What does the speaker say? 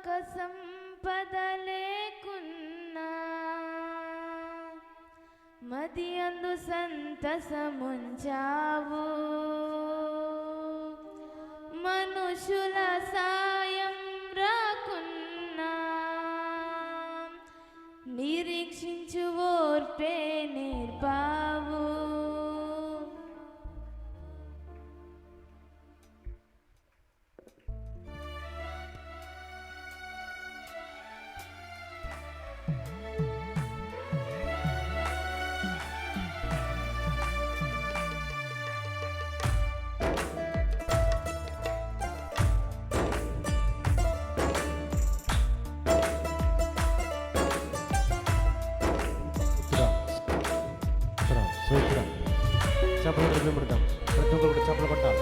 లోక సంపద లేకున్నా మది సంతసముంచావు. మనుషుల సా సూత్రం చప్పలు మిమ్మడతాం ప్రతి ఒక్కరు కూడా చప్పలు కొట్టాలి.